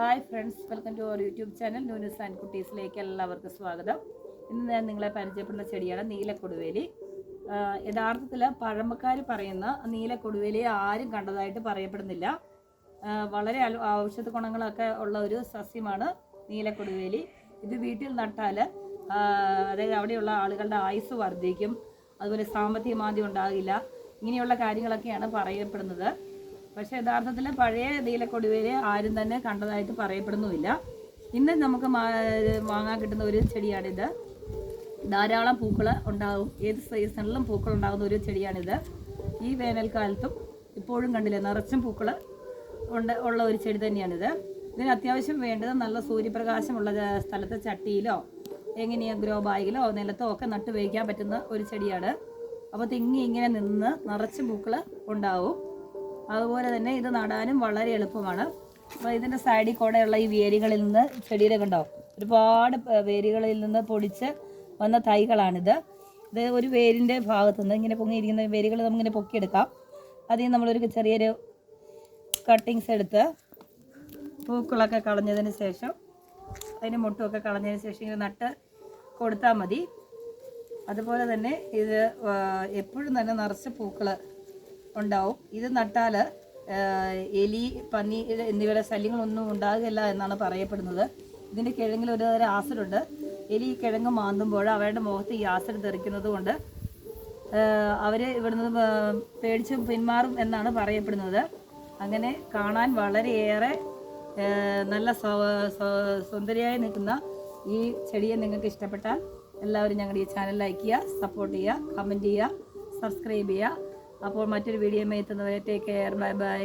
Hi friends welcome to our YouTube channel Nunez and കുട്ടീസിലേക്ക് എല്ലാവർക്കും സ്വാഗതം. ഇന്ന് ഞാൻ നിങ്ങളെ പരിചയപ്പെടുന്ന ചെടിയാണ് നീലക്കൊടുവേലി. യഥാർത്ഥത്തിൽ പഴമക്കാർ പറയുന്ന നീലക്കൊടുവേലി ആരും കണ്ടതായിട്ട് പറയപ്പെടുന്നില്ല. വളരെ ഔഷധ ഗുണങ്ങളൊക്കെ ഉള്ള ഒരു സസ്യമാണ് നീലക്കൊടുവേലി. ഇത് വീട്ടിൽ നട്ടാൽ അതായത് അവിടെയുള്ള ആളുകളുടെ ആയുസ് വർദ്ധിക്കും. അതുപോലെ സാമ്പത്തിക മാന്ദ്യം ഉണ്ടാകില്ല. ഇങ്ങനെയുള്ള കാര്യങ്ങളൊക്കെയാണ് പറയപ്പെടുന്നത്. പക്ഷെ യഥാർത്ഥത്തിൽ പഴയ നീലക്കൊടുവേൽ ആരും തന്നെ കണ്ടതായിട്ട് പറയപ്പെടുന്നുമില്ല. ഇന്ന് നമുക്ക് വാങ്ങാൻ കിട്ടുന്ന ഒരു ചെടിയാണിത്. ധാരാളം പൂക്കൾ ഉണ്ടാകും ഏത് സീസണിലും പൂക്കൾ ഉണ്ടാകുന്ന ഒരു ചെടിയാണിത്. ഈ വേനൽക്കാലത്തും ഇപ്പോഴും കണ്ടില്ല നിറച്ചും പൂക്കൾ ഉണ്ട് ഉള്ള ഒരു ചെടി തന്നെയാണിത്. ഇതിന് അത്യാവശ്യം വേണ്ടത് നല്ല സൂര്യപ്രകാശമുള്ള സ്ഥലത്തെ ചട്ടിയിലോ എങ്ങനെയാ ഗ്രോ ബാഗിലോ നിലത്തോ ഒക്കെ നട്ടു വയ്ക്കാൻ പറ്റുന്ന ഒരു ചെടിയാണ്. അപ്പോൾ തിങ്ങി ഇങ്ങനെ നിന്ന് നിറച്ച് പൂക്കൾ ഉണ്ടാവും. അതുപോലെ തന്നെ ഇത് നടാനും വളരെ എളുപ്പമാണ്. അപ്പോൾ ഇതിന്റെ സൈഡിൽ കൂടെയുള്ള ഈ വേരുകളിൽ നിന്ന് ചെടിയുടെ കണ്ടോ? ഒരുപാട് വേരുകളിൽ നിന്ന് പൊടിച്ച് വന്ന തൈകളാണിത്. ഇത് ഒരു വേരിന്റെ ഭാഗത്ത് നിന്ന് ഇങ്ങനെ പൊങ്ങിയിരിക്കുന്ന വേരുകൾ നമുക്കിങ്ങനെ പൊക്കിയെടുക്കാം. അതിൽ നിന്ന് നമ്മളൊരു ചെറിയൊരു കട്ടിങ്സ് എടുത്ത് പൂക്കളൊക്കെ കളഞ്ഞതിന് ശേഷം അതിന് മുട്ടുമൊക്കെ കളഞ്ഞതിന് ശേഷം ഇങ്ങനെ നട്ട് കൊടുത്താൽ മതി. അതുപോലെ തന്നെ ഇത് എപ്പോഴും തന്നെ നിറച്ച് പൂക്കൾ ഉണ്ടാവും. ഇത് നട്ടാൽ എലി പന്നി എന്നിവയുടെ ശല്യങ്ങളൊന്നും ഉണ്ടാകില്ല എന്നാണ് പറയപ്പെടുന്നത്. ഇതിന്റെ കിഴങ്ങിൽ ഒരു തരം ആസിഡുണ്ട്. എലി കിഴങ്ങ് മാന്തുമ്പോൾ അവരുടെ മുഖത്ത് ഈ ആസിഡ് തെറിക്കുന്നത് കൊണ്ട് അവർ ഇവിടുന്ന് പേടിച്ച് പിന്മാറും എന്നാണ് പറയപ്പെടുന്നത്. അങ്ങനെ കാണാൻ വളരെയേറെ നല്ല സുന്ദരിയായി നിൽക്കുന്ന ഈ ചെടിയെ നിങ്ങൾക്ക് ഇഷ്ടപ്പെട്ടാൽ എല്ലാവരും ഞങ്ങളുടെ ഈ ചാനൽ ലൈക്ക് ചെയ്യുക സപ്പോർട്ട് ചെയ്യുക കമന്റ് ചെയ്യുക സബ്സ്ക്രൈബ് ചെയ്യുക. അപ്പോൾ മറ്റൊരു വീഡിയോ മേത്തുന്നവരെ ടേക്ക് കെയർ ബൈ ബൈ